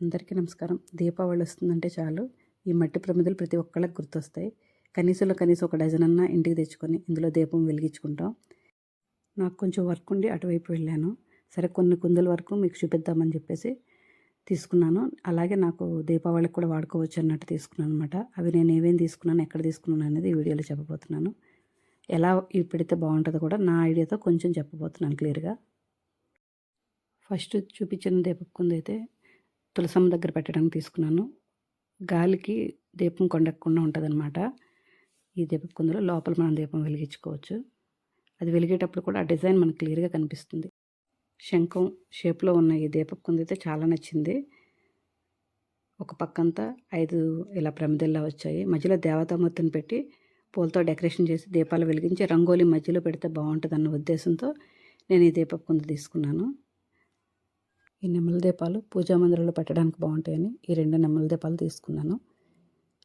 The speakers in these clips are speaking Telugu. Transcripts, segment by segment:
అందరికీ నమస్కారం. దీపావళి వస్తుందంటే చాలు. ఈ మట్టి ప్రమిదలు ప్రతి ఒక్కళ్ళకి గుర్తొస్తాయి. కనీసంలో కనీసం ఒక డజన్ అన్నా ఇంటికి తెచ్చుకొని ఇందులో దీపం వెలిగించుకుంటాం. నాకు కొంచెం వర్క్ ఉండి అటువైపు వెళ్ళాను. సరే కొన్ని కుందల వరకు మీకు చూపిద్దామని చెప్పేసి తీసుకున్నాను. అలాగే నాకు దీపావళికి కూడా వాడుకోవచ్చు అన్నట్టు తీసుకున్నాను అనమాట అవి నేను ఏమేమి తీసుకున్నాను ఎక్కడ తీసుకున్నాను అనేది ఈ వీడియోలో చెప్పబోతున్నాను. ఎలా ఇవి పెడితే బాగుంటుందో కూడా నా ఐడియాతో కొంచెం చెప్పబోతున్నాను క్లియర్గా. ఫస్ట్ చూపించిన దీపపు అయితే తులసమ్మ దగ్గర పెట్టడానికి తీసుకున్నాను. గాలికి దీపం కొండక్కుండా ఉంటుందన్నమాట. ఈ దీపం కుందులో లోపల మనం దీపం వెలిగించుకోవచ్చు. అది వెలిగేటప్పుడు కూడా ఆ డిజైన్ మనకు క్లియర్గా కనిపిస్తుంది. శంఖం షేప్లో ఉన్న ఈ దీపపు కుంది అయితే చాలా నచ్చింది. ఒక పక్కంతా ఐదు ఇలా ప్రమిదల్లా వచ్చాయి. మధ్యలో దేవతామూర్తిని పెట్టి పూలతో డెకరేషన్ చేసి దీపాలు వెలిగించి రంగోలీ మధ్యలో పెడితే బాగుంటుందన్న ఉద్దేశంతో నేను ఈ దీపపు కుంది తీసుకున్నాను. ఈ నెమ్మల దీపాలు పూజా మందిరంలో పెట్టడానికి బాగుంటాయని ఈ రెండు నెమ్మల దీపాలు తీసుకున్నాను.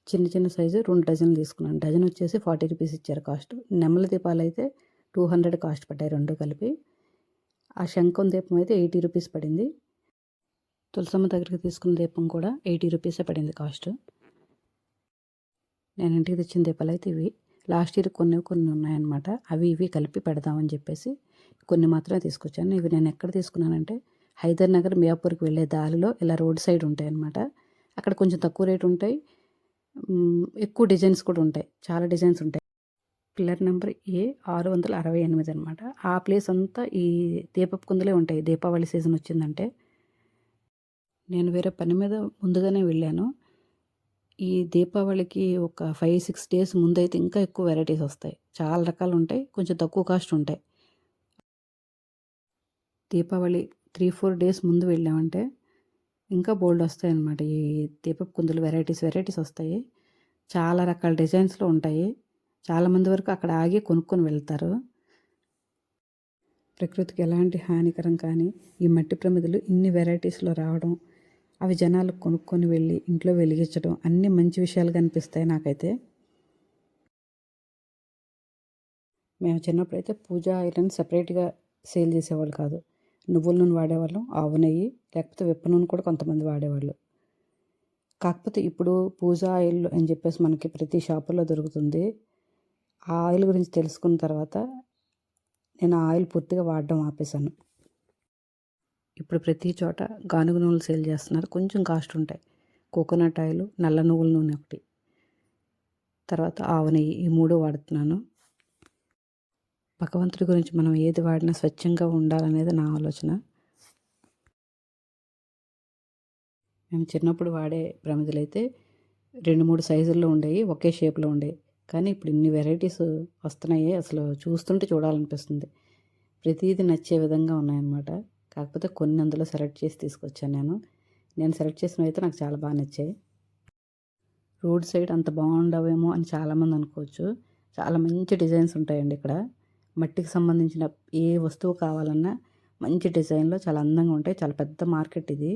చిన్న చిన్న సైజు రెండు డజన్లు తీసుకున్నాను. డజన్ వచ్చేసి ఫార్టీ రూపీస్ ఇచ్చారు కాస్ట్. నెమ్మల దీపాలు అయితే టూ హండ్రెడ్ కాస్ట్ పడ్డాయి రెండు కలిపి. ఆ శంఖం దీపం అయితే ఎయిటీ రూపీస్ పడింది. తులసమ్మ దగ్గరికి తీసుకున్న దీపం కూడా ఎయిటీ రూపీసే పడింది కాస్ట్. నేను ఇంటికి తెచ్చిన దీపాలు అయితే ఇవి. లాస్ట్ ఇయర్ కొన్ని కొన్ని ఉన్నాయన్నమాట. అవి ఇవి కలిపి పెడదామని చెప్పేసి కొన్ని మాత్రమే తీసుకొచ్చాను. ఇవి నేను ఎక్కడ తీసుకున్నానంటే హైదర్ నగర్ మియాపూర్కి వెళ్ళే దారిలో ఇలా రోడ్ సైడ్ ఉంటాయి అన్నమాట అక్కడ కొంచెం తక్కువ రేటు ఉంటాయి. ఎక్కువ డిజైన్స్ కూడా ఉంటాయి. చాలా డిజైన్స్ ఉంటాయి. పిల్లర్ నెంబర్ ఏ ఆరు వందల అరవై ఎనిమిది అనమాట ఆ ప్లేస్ అంతా ఈ దీపపు కుందలే ఉంటాయి. దీపావళి సీజన్ వచ్చిందంటే. నేను వేరే పని మీద ముందుగానే వెళ్ళాను. ఈ దీపావళికి ఒక ఫైవ్ సిక్స్ డేస్ ముందైతే ఇంకా ఎక్కువ వెరైటీస్ వస్తాయి. చాలా రకాలు ఉంటాయి. కొంచెం తక్కువ కాస్ట్ ఉంటాయి. దీపావళి త్రీ ఫోర్ డేస్ ముందు వెళ్ళామంటే ఇంకా బోల్డ్ వస్తాయి అన్నమాట ఈ దీపపు కుందులు వెరైటీస్ వెరైటీస్ వస్తాయి. చాలా రకాల డిజైన్స్లో ఉంటాయి. చాలామంది వరకు అక్కడ ఆగి కొనుక్కొని వెళ్తారు. ప్రకృతికి ఎలాంటి హానికరం కానీ ఈ మట్టి ప్రమిదలు ఇన్ని వెరైటీస్లో రావడం అవి జనాలు కొనుక్కొని వెళ్ళి ఇంట్లో వెలిగించడం అన్ని మంచి విషయాలు కనిపిస్తాయి నాకైతే. మేము చిన్నప్పుడైతే పూజా ఐరన్ సపరేట్గా సేల్ చేసేవాళ్ళు కాదు. నువ్వుల నూనె వాడేవాళ్ళం ఆవు నెయ్యి లేకపోతే విప్ప నూనె కూడా కొంతమంది వాడేవాళ్ళు. కాకపోతే ఇప్పుడు పూజ ఆయిల్ అని చెప్పేసి మనకి ప్రతి షాపులో దొరుకుతుంది. ఆ ఆయిల్ గురించి తెలుసుకున్న తర్వాత నేను ఆ ఆయిల్ పూర్తిగా వాడడం ఆపేశాను. ఇప్పుడు ప్రతి చోట గానుగ నూనెలు సేల్ చేస్తున్నారు. కొంచెం కాస్ట్ ఉంటాయి. కోకోనట్ ఆయిల్ నల్ల నువ్వుల నూనె ఒకటి. తర్వాత ఆవు నెయ్యి ఈ మూడు వాడుతున్నాను. భగవంతుడి గురించి మనం ఏది వాడినా స్వచ్ఛంగా ఉండాలనేది నా ఆలోచన. మేము చిన్నప్పుడు వాడే ప్రమిదలైతే రెండు మూడు సైజుల్లో ఉండేవి ఒకే షేప్లో ఉండేవి. కానీ ఇప్పుడు ఇన్ని వెరైటీస్ వస్తున్నాయి అసలు చూస్తుంటే చూడాలనిపిస్తుంది. ప్రతిదీ నచ్చే విధంగా ఉన్నాయన్నమాట. కాకపోతే కొన్ని అందులో సెలెక్ట్ చేసి తీసుకొచ్చాను నేను. నేను సెలెక్ట్ చేసినవి అయితే నాకు చాలా బాగా నచ్చాయి. రోడ్ సైడ్ అంత బాగుండవేమో అని చాలామంది అనుకోవచ్చు. చాలా మంచి డిజైన్స్ ఉంటాయండి ఇక్కడ. మట్టికి సంబంధించిన ఏ వస్తువు కావాలన్నా మంచి డిజైన్లో చాలా అందంగా ఉంటాయి. చాలా పెద్ద మార్కెట్ ఇది.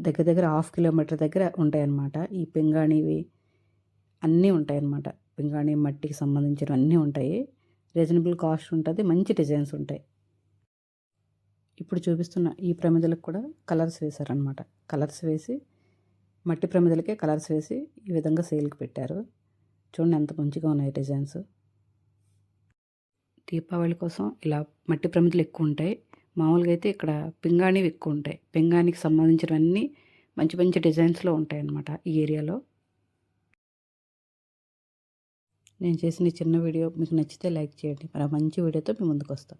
దగ్గర దగ్గర హాఫ్ కిలోమీటర్ దగ్గర ఉంటాయన్నమాట. ఈ పింగాణివి అన్నీ ఉంటాయన్నమాట. పింగాణి మట్టికి సంబంధించిన అన్నీ ఉంటాయి. రీజనబుల్ కాస్ట్ ఉంటుంది. మంచి డిజైన్స్ ఉంటాయి. ఇప్పుడు చూపిస్తున్న ఈ ప్రమిదలకు కూడా కలర్స్ వేశారనమాట కలర్స్ వేసి మట్టి ప్రమిదలకే కలర్స్ వేసి ఈ విధంగా సేల్కి పెట్టారు. చూడండి ఎంత మంచిగా ఉన్నాయి డిజైన్స్. దీపావళి కోసం ఇలా మట్టి ప్రమిదలు ఎక్కువ ఉంటాయి. మామూలుగా అయితే ఇక్కడ పింగాణివి ఎక్కువ ఉంటాయి. పింగాణికి సంబంధించినవన్నీ మంచి మంచి డిజైన్స్లో ఉంటాయి అన్నమాట ఈ ఏరియాలో. నేను చేసిన చిన్న వీడియో మీకు నచ్చితే లైక్ చేయండి. మరి మంచి వీడియోతో మేము ముందుకు వస్తాం.